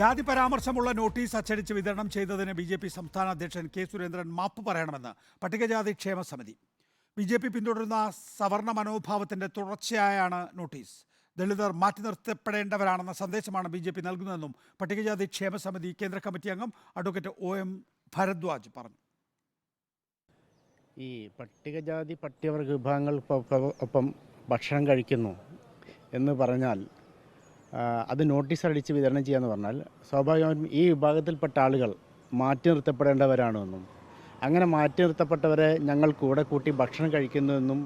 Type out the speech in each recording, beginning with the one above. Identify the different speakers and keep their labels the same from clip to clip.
Speaker 1: ജാതി പരാമർശമുള്ള നോട്ടീസ് അച്ചടിച്ച് വിതരണം ചെയ്തതിന് ബി ജെ പി സംസ്ഥാന അധ്യക്ഷൻ കെ സുരേന്ദ്രൻ മാപ്പ് പറയണമെന്ന് പട്ടികജാതി ക്ഷേമ സമിതി. ബി ജെ പി പിന്തുടരുന്ന സവർണ മനോഭാവത്തിന്റെ തുടർച്ചയായാണ് നോട്ടീസ്. ദളിതർ മാറ്റി നിർത്തപ്പെടേണ്ടവരാണെന്ന സന്ദേശമാണ് ബി ജെ പി നൽകുന്നതെന്നും പട്ടികജാതി ക്ഷേമ സമിതി കേന്ദ്ര കമ്മിറ്റി അംഗം അഡ്വക്കേറ്റ് ഒ എം ഭരദ്വാജ് പറഞ്ഞു.
Speaker 2: ഈ പട്ടികജാതി പട്ടികവർഗ ഒപ്പം- ഭക്ഷണം കഴിക്കുന്നു എന്ന് പറഞ്ഞാൽ അത് നോട്ടീസ് അടിച്ച് വിതരണം ചെയ്യാന്ന് പറഞ്ഞാൽ സ്വാഭാവികമായും ഈ വിഭാഗത്തിൽപ്പെട്ട ആളുകൾ മാറ്റി നിർത്തപ്പെടേണ്ടവരാണെന്നും അങ്ങനെ മാറ്റി നിർത്തപ്പെട്ടവരെ ഞങ്ങൾ കൂടെ കൂട്ടി ഭക്ഷണം കഴിക്കുന്നതെന്നും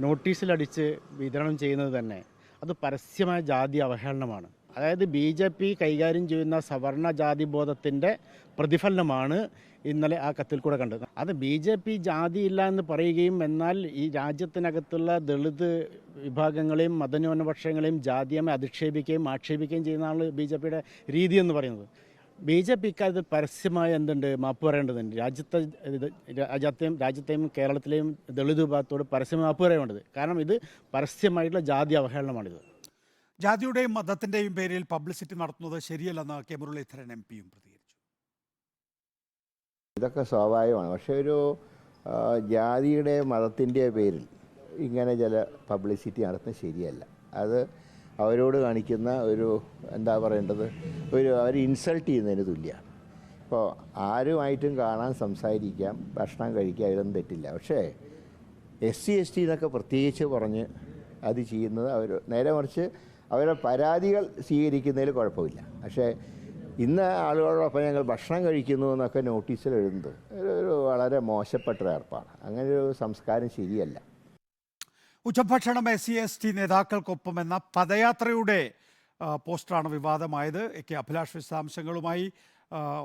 Speaker 2: നോട്ടീസിലടിച്ച് വിതരണം ചെയ്യുന്നത് തന്നെ അത് പരസ്യമായ ജാതി അവഹേളനമാണ്. അതായത് ബി ജെ പി കൈകാര്യം ചെയ്യുന്ന സവർണ ജാതി ബോധത്തിന്റെ പ്രതിഫലനമാണ് ഇന്നലെ ആ കത്തിൽ കൂടെ കണ്ടത്. അത് ബി ജെ പി ജാതിയില്ല എന്ന് പറയുകയും എന്നാൽ ഈ രാജ്യത്തിനകത്തുള്ള ദളിത് വിഭാഗങ്ങളെയും മതന്യൂനപക്ഷങ്ങളെയും ജാതിയമായി അധിക്ഷേപിക്കുകയും ആക്ഷേപിക്കുകയും ചെയ്യുന്നതാണ് ബി ജെ പിയുടെ രീതി എന്ന് പറയുന്നത്. ബി ജെ പി ഇക്കാര്യത്തിൽ പരസ്യമായി എന്തുണ്ട്? മാപ്പ് പറയേണ്ടതുണ്ട്. രാജ്യത്തെ രാജ്യത്തെയും രാജ്യത്തെയും കേരളത്തിലെയും ദളിത് വിഭാഗത്തോട് പരസ്യമായി മാപ്പ് പറയേണ്ടത്. കാരണം ഇത് പരസ്യമായിട്ടുള്ള ജാതി അവഹേളനമാണിത്.
Speaker 1: ജാതിയുടെയും മതത്തിന്റെയും പേരിൽ പബ്ലിസിറ്റി നടത്തുന്നത് ശരിയല്ലെന്ന് കെ മുരളീധരൻ എം പിയും പ്രതികരിച്ചു.
Speaker 3: ഇതൊക്കെ സ്വാഭാവികമാണ്. പക്ഷേ ഒരു ജാതിയുടെ മതത്തിന്റെ പേരിൽ ഇങ്ങനെ ചില പബ്ലിസിറ്റി നടത്തുന്നത് ശരിയല്ല. അത് അവരോട് കാണിക്കുന്ന ഒരു എന്താ പറയേണ്ടത്? ഒരു അവർ ഇൻസൾട്ട് ചെയ്യുന്നതിന് തുല്യമാണ് ഇപ്പോൾ ആരുമായിട്ടും കാണാൻ സംസാരിക്കാം ഭക്ഷണം കഴിക്കാം ഇതൊന്നും തെറ്റില്ല. പക്ഷേ എസ് സി എസ് ടി എന്നൊക്കെ പ്രത്യേകിച്ച് പറഞ്ഞ് അത് ചെയ്യുന്നത് അവർ നേരെ മറിച്ച് അവരുടെ പരാതികൾ സ്വീകരിക്കുന്നതിൽ കുഴപ്പമില്ല. പക്ഷേ ഇന്ന് ആളുകളോടൊപ്പം ഞങ്ങൾ ഭക്ഷണം കഴിക്കുന്നു എന്നൊക്കെ നോട്ടീസിൽ എഴുതുന്നത് ഒരു വളരെ മോശപ്പെട്ട ഏർപ്പാട് അങ്ങനെ ഒരു സംസ്കാരം ശരിയല്ല.
Speaker 1: ഉച്ചഭക്ഷണം എസ് സി എസ് ടി നേതാക്കൾക്കൊപ്പം എന്ന പദയാത്രയുടെ പോസ്റ്ററാണ് വിവാദമായത്. കെ അഭിലാഷ് വിശദാംശങ്ങളുമായി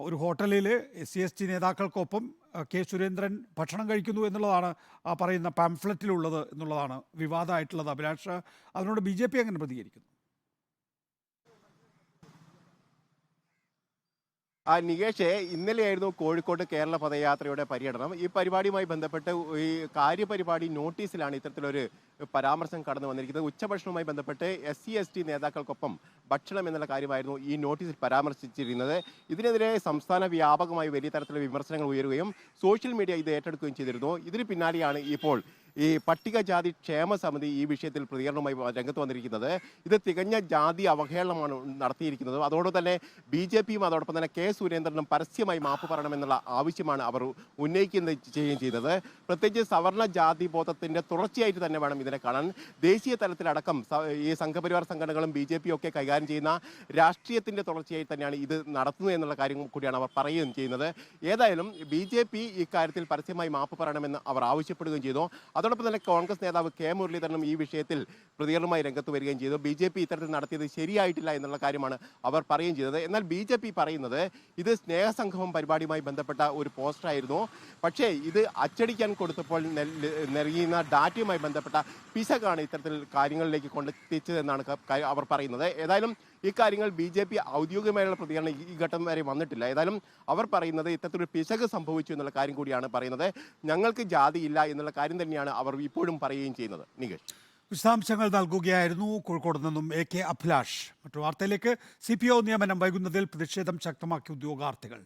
Speaker 1: ഒരു ഹോട്ടലിൽ എസ് സി എസ് ടി നേതാക്കൾക്കൊപ്പം കെ സുരേന്ദ്രൻ ഭക്ഷണം കഴിക്കുന്നു എന്നുള്ളതാണ് പറയുന്ന പാംഫ്ലറ്റിലുള്ളത് എന്നുള്ളതാണ് വിവാദമായിട്ടുള്ളത്. അഭിലാഷ് അതിനോട് ബി ജെ പി എങ്ങനെ പ്രതികരിക്കുന്നു?
Speaker 4: ആ നികേഷേ ഇന്നലെയായിരുന്നു കോഴിക്കോട് കേരള പദയാത്രയുടെ പര്യടനം. ഈ പരിപാടിയുമായി ബന്ധപ്പെട്ട് ഈ കാര്യപരിപാടി നോട്ടീസിലാണ് ഇത്തരത്തിലൊരു പരാമർശം കടന്നു വന്നിരിക്കുന്നത്. ഉച്ചഭക്ഷണവുമായി ബന്ധപ്പെട്ട് എസ് സി എസ് ടി നേതാക്കൾക്കൊപ്പം ഭക്ഷണം എന്നുള്ള കാര്യമായിരുന്നു ഈ നോട്ടീസിൽ പരാമർശിച്ചിരുന്നത്. ഇതിനെതിരെ സംസ്ഥാന വ്യാപകമായി വലിയ തരത്തിലുള്ള വിമർശനങ്ങൾ ഉയരുകയും സോഷ്യൽ മീഡിയ ഇത് ഏറ്റെടുക്കുകയും ചെയ്തിരുന്നു. ഇതിന് പിന്നാലെയാണ് ഇപ്പോൾ ഈ പട്ടികജാതി ക്ഷേമ സമിതി ഈ വിഷയത്തിൽ പ്രതികരണവുമായി രംഗത്ത് വന്നിരിക്കുന്നത്. ഇത് തികഞ്ഞ ജാതി അവഹേളനമാണ് നടത്തിയിരിക്കുന്നത്. അതോടൊപ്പം തന്നെ ബി ജെ പിയും അതോടൊപ്പം തന്നെ കെ സുരേന്ദ്രനും പരസ്യമായി മാപ്പ് പറയണമെന്നുള്ള ആവശ്യമാണ് അവർ ഉന്നയിക്കുന്ന ചെയ്യുകയും ചെയ്തത്. പ്രത്യേകിച്ച് സവർണ ജാതി ബോധത്തിന്റെ തുടർച്ചയായിട്ട് തന്നെ വേണം ഇതിനെ കാണാൻ. ദേശീയ തലത്തിലടക്കം ഈ സംഘപരിവാർ സംഘടനകളും ബി ജെ പിയും ഒക്കെ കൈകാര്യം ചെയ്യുന്ന രാഷ്ട്രീയത്തിന്റെ തുടർച്ചയായി തന്നെയാണ് ഇത് നടത്തുന്നത് എന്നുള്ള കാര്യം കൂടിയാണ് അവർ പറയുകയും ചെയ്യുന്നത്. ഏതായാലും ബി ജെ പി ഇക്കാര്യത്തിൽ പരസ്യമായി മാപ്പ് പറയണമെന്ന് അവർ ആവശ്യപ്പെടുകയും ചെയ്തു. അതോടൊപ്പം തന്നെ കോൺഗ്രസ് നേതാവ് കെ മുരളീധരനും ഈ വിഷയത്തിൽ പ്രതികരണമായി രംഗത്ത് വരികയും ചെയ്തു. ബി ജെ പി ഇത്തരത്തിൽ നടത്തിയത് ശരിയായിട്ടില്ല എന്നുള്ള കാര്യമാണ് അവർ പറയുകയും ചെയ്തത്. എന്നാൽ ബി ജെ പി പറയുന്നത് ഇത് സ്നേഹസംഗമം പരിപാടിയുമായി ബന്ധപ്പെട്ട ഒരു പോസ്റ്ററായിരുന്നു പക്ഷേ ഇത് അച്ചടിക്കാൻ കൊടുത്തപ്പോൾ നൽകിയുന്ന ഡാറ്റയുമായി ബന്ധപ്പെട്ട പിശകാണ് ഇത്തരത്തിൽ കാര്യങ്ങളിലേക്ക് കൊണ്ടെത്തിച്ചതെന്നാണ് അവർ പറയുന്നത്. ഏതായാലും ഇക്കാര്യങ്ങൾ ബി ജെ പി ഔദ്യോഗികമായുള്ള പ്രതികരണം ഈ- ഘട്ടം വരെ വന്നിട്ടില്ല. ഏതായാലും അവർ പറയുന്നത് ഇത്തരത്തിലൊരു പിശക് സംഭവിച്ചു എന്നുള്ള കാര്യം കൂടിയാണ് പറയുന്നത്. ഞങ്ങൾക്ക് ജാതിയില്ല എന്നുള്ള കാര്യം തന്നെയാണ് അവർ ഇപ്പോഴും പറയുകയും ചെയ്യുന്നത്. നികേഷ്.
Speaker 1: വിശദാംശങ്ങൾ നൽകുകയായിരുന്നു കോഴിക്കോട് നിന്നും എ കെ അഭിലാഷ്. മറ്റു വാർത്തയിലേക്ക് സി പി ഒ നിയമനം വൈകുന്നതിൽ പ്രതിഷേധം ശക്തമാക്കി ഉദ്യോഗാർത്ഥികൾ.